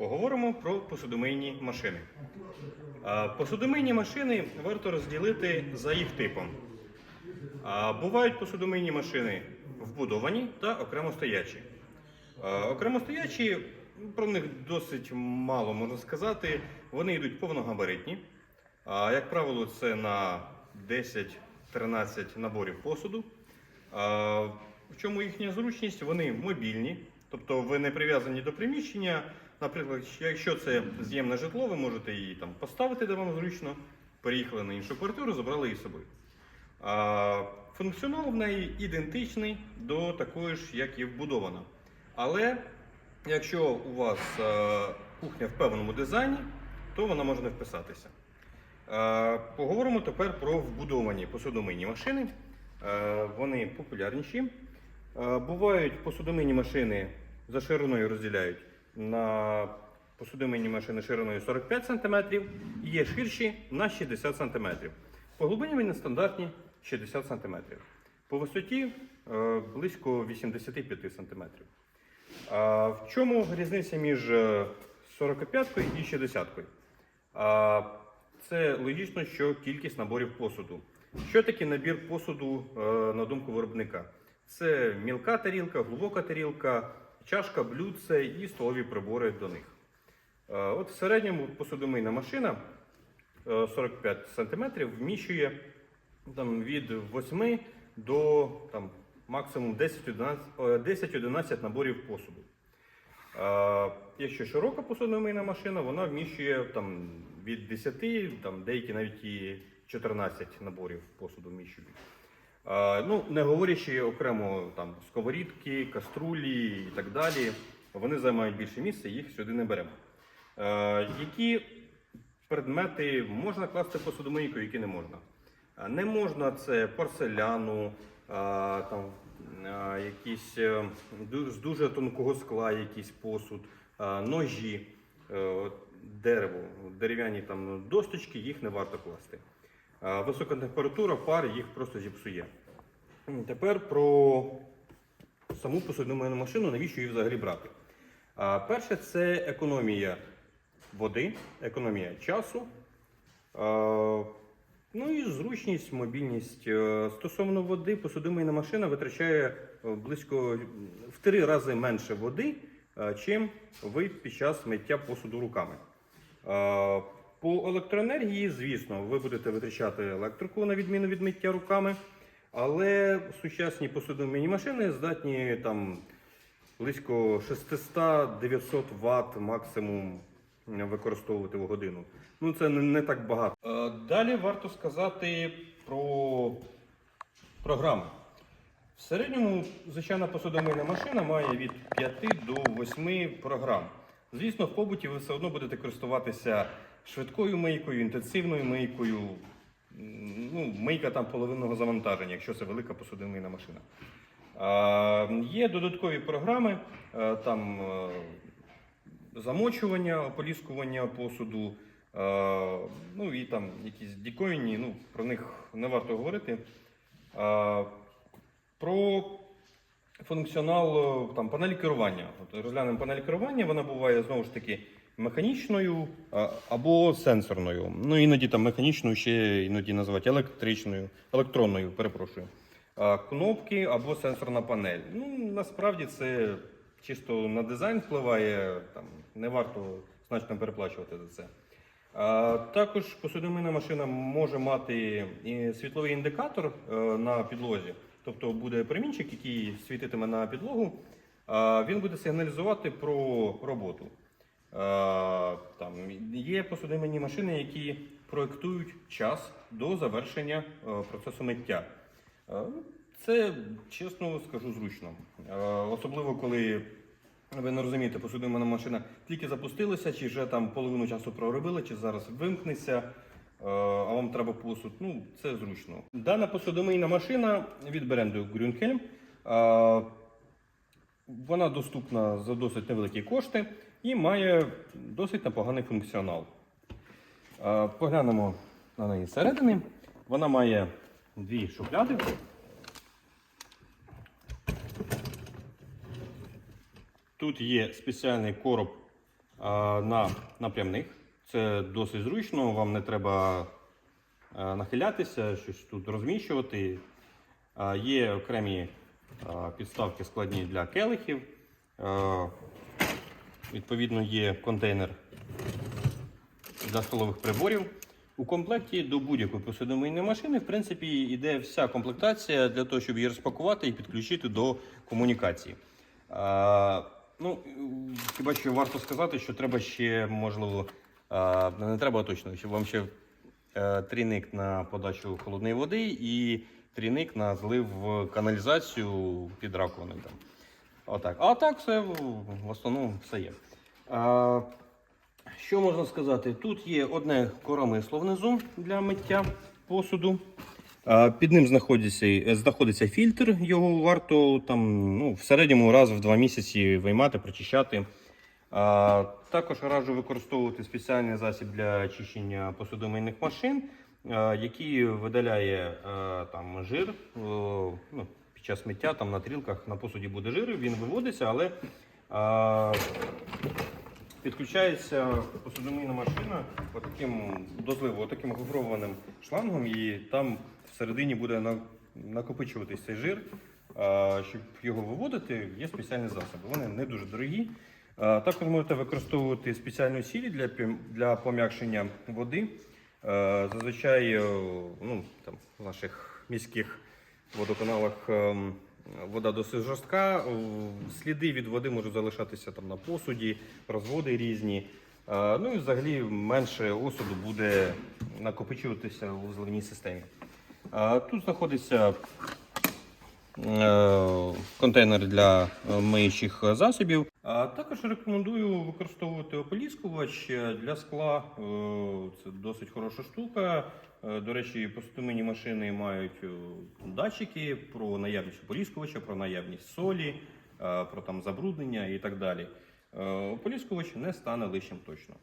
Поговоримо про посудомийні машини. Посудомийні машини варто розділити за їх типом. Бувають посудомийні машини вбудовані та окремо стоячі. Окремо стоячі, про них досить мало можна сказати. Вони йдуть повногабаритні. Як правило, це на 10-13 наборів посуду. В чому їхня зручність? Вони мобільні, тобто ви не прив'язані до приміщення. Наприклад, якщо це з'ємне житло, ви можете її там поставити, де вам зручно, переїхали на іншу квартиру, забрали її з собою. Функціонал в неї ідентичний до такої ж, як і вбудована. Але якщо у вас е, кухня в певному дизайні, то вона може не вписатися. Е, Поговоримо тепер про вбудовані посудомийні машини. Е, Вони популярніші. Бувають посудомийні машини за шириною розділяють на посудомийні машини шириною 45 см і є ширші на 60 см. По глибині вони стандартні 60 см. По висоті е, близько 85 см. А в чому різниця між е, 45 і 60? А, Це логічно, що кількість наборів посуду. Що таке набір посуду е, на думку виробника? Це мілка тарілка, глибока тарілка, чашка, блюдце і столові прибори до них. Е, От в середньому посудомийна машина е, 45 см вміщує там, від 8 до там, максимум 10-11 е, 10-11 наборів посуду. Е, Якщо широка посудомийна машина, вона вміщує там, від 10, там, деякі навіть і 14 наборів посуду вміщують. Ну, не говорячи окремо там, сковорідки, каструлі і так далі, вони займають більше місця, їх сюди не беремо. Які предмети можна класти в посудомийку, які не можна? Не можна це порцеляну, там, якісь е, з дуже тонкого скла, якийсь посуд, ножі, е, дерево, дерев'яні там досточки, їх не варто класти. Висока температура, пар їх просто зіпсує. Тепер про саму посудомийну машину, навіщо її взагалі брати? Перше, це економія води, економія часу. Ну і зручність, мобільність. Е, Стосовно води, посудомийна машина витрачає е, близько в три рази менше води, е, чим ви під час миття посуду руками. По електроенергії, звісно, ви будете витрачати електрику на відміну від миття руками, але сучасні посудомийні машини здатні там близько 600-900 Вт максимум використовувати в годину. Ну це не, так багато. Е, Далі варто сказати про програми. В середньому звичайна посудомийна машина має від 5 до 8 програм. Звісно, в побуті ви все одно будете користуватися швидкою мийкою, інтенсивною мийкою. Ну, мийка там половинного завантаження, якщо це велика посудомийна машина. Є додаткові програми, е, там е, замочування, ополіскування посуду, е, ну і там якісь дікоїні, ну, про них не варто говорити. Про функціонал там, панелі керування. От розглянемо панель керування, вона буває знову ж таки механічною або сенсорною. Ну, іноді там механічною ще іноді називають електричною, електронною, перепрошую. Кнопки або сенсорна панель. Ну, насправді це чисто на дизайн впливає, там, не варто значно переплачувати за це. А, Також посудомийна машина може мати і світловий індикатор е, на підлозі, тобто буде промінчик, який світитиме на підлогу, а, він буде сигналізувати про роботу. А, Там є посудомийні машини, які проектують час до завершення е, процесу миття. Е, Це, чесно скажу, зручно. Е, Особливо коли ви не розумієте, посудомийна машина тільки запустилася, чи вже там половину часу проробили, чи зараз вимкнеться, е, а вам треба посуд. Ну, це зручно. Дана посудомийна машина від бренду Grünhelm. е, Вона доступна за досить невеликі кошти і має досить непоганий функціонал. Поглянемо на неї зсередини. Вона має дві шухляди. Тут є спеціальний короб на напрямних. Це досить зручно, вам не треба нахилятися, щось тут розміщувати. Є окремі підставки складні для келихів. Відповідно, є контейнер для столових приборів. У комплекті до будь-якої посудомийної машини, в принципі, йде вся комплектація для того, щоб її розпакувати і підключити до комунікації. А, ну, хіба що варто сказати, що треба ще, можливо, а, не треба точно, щоб вам ще е, трійник на подачу холодної води і трійник на злив каналізацію під раковиною. Отак. А так все в основному все є. А, що можна сказати? Тут є одне коромисло внизу для миття посуду. А, Під ним знаходиться, е, знаходиться фільтр. Його варто там, ну, в середньому раз в два місяці виймати, прочищати. А, також раджу використовувати спеціальний засіб для очищення посудомийних машин, а, який видаляє а, там, жир. о, ну, під час миття там, на тарілках на посуді буде жир, він виводиться, але а, підключається посудомийна машина таким до зливу, таким гофрованим шлангом, і там всередині буде на- накопичуватись цей жир. А, Щоб його виводити, є спеціальні засоби. Вони не дуже дорогі. Також можете використовувати спеціальні сілі для, для пом'якшення води. Зазвичай ну, там, в наших міських водоканалах ем, вода досить жорстка. Сліди від води можуть залишатися там на посуді, розводи різні. Е, Ну і взагалі менше осуду буде накопичуватися у зливній системі. Е, Тут знаходиться контейнер для е, миючих засобів. А також рекомендую використовувати ополіскувач для скла. Е, Це досить хороша штука. Е, До речі, посудомийні машини мають е, датчики про наявність ополіскувача, про наявність солі, е, про там забруднення і так далі. Е, Ополіскувач не стане лишнім точно.